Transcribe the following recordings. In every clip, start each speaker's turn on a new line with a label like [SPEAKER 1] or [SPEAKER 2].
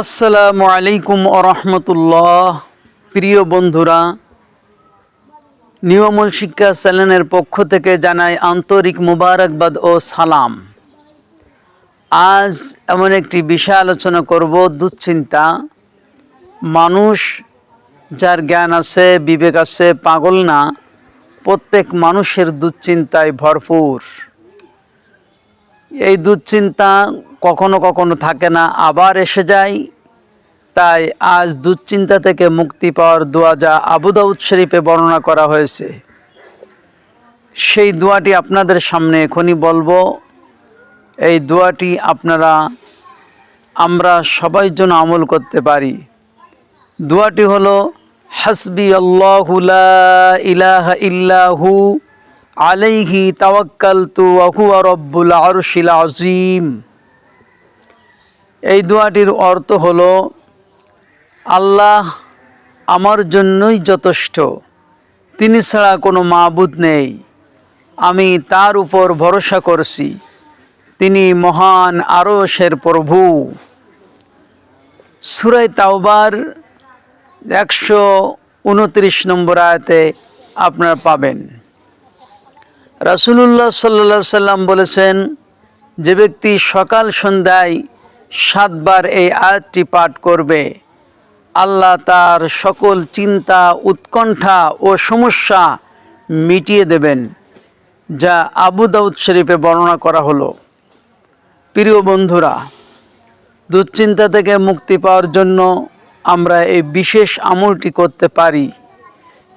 [SPEAKER 1] আসসালামু আলাইকুম আরহামতুল্লাহ প্রিয় বন্ধুরা, নিয়মল শিক্ষা চ্যানেলের পক্ষ থেকে জানাই আন্তরিক মুবারকবাদ ও সালাম। আজ এমন একটি বিষয় আলোচনা করব, দুশ্চিন্তা। মানুষ যার জ্ঞান আছে, বিবেক আছে, পাগল না, প্রত্যেক মানুষের দুশ্চিন্তায় ভরপুর। এই দুশ্চিন্তা কখনো কখনো থাকে না, আবার এসে যায়। তাই আজ দুশ্চিন্তা থেকে মুক্তি পাওয়ার দোয়া যা আবু দাউদ শরীফে বর্ণনা করা হয়েছে, সেই দোয়াটি আপনাদের সামনে এখনই বলব। এই দোয়াটি আপনারা, আমরা সবাই জন্য আমল করতে পারি। দোয়াটি হলো, হাসবি আল্লাহু লা ইলাহা ইল্লাহু আলাইহি তাওয়াক্কালতু ওয়া রব্বুল আরশিল আযীম। এই দোয়াটির অর্থ হলো, আল্লাহ আমার জন্যই যথেষ্ট, তিনি ছাড়া কোনো মাবুদ নেই, আমি তার উপর ভরসা করছি, তিনি মহান আরশের প্রভু। সুরাই তাওবার একশো উনত্রিশ নম্বর আয়তে আপনারা পাবেন। রাসুলুল্লাহ সাল্লা সাল্লাম বলেছেন, যে ব্যক্তি সকাল সন্ধ্যায় সাতবার এই আয়াতটি পাঠ করবে, আল্লাহ তার সকল চিন্তা, উৎকণ্ঠা ও সমস্যা মিটিয়ে দেবেন, যা আবু দাউদ শরীফে বর্ণনা করা হলো। প্রিয় বন্ধুরা, দুশ্চিন্তা থেকে মুক্তি পাওয়ার জন্য আমরা এই বিশেষ আমলটি করতে পারি,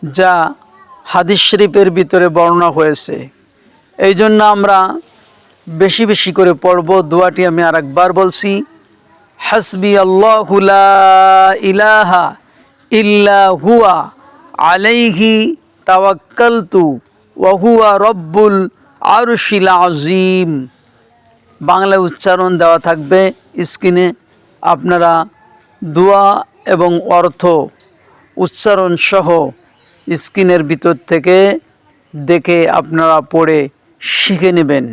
[SPEAKER 1] যা হাদিস শরীফের ভিতরে বর্ণনা হয়েছে। এই জন্য আমরা বেশি বেশি করে পড়ব। দোয়াটি আমি আর একবার বলছি, হাসবি আল্লাহ ইলাহা ইল্লা হুয়া আলাইহি তাওয়াক্কালতু ওয়াহুয়া রব্বুল আরশিল আজিম বাংলা উচ্চারণ দেওয়া থাকবে স্ক্রিনে। আপনারা দোয়া এবং অর্থ উচ্চারণ সহ স্ক্রিনের ভিতর থেকে দেখে আপনারা পড়ে শিখে নেবেন।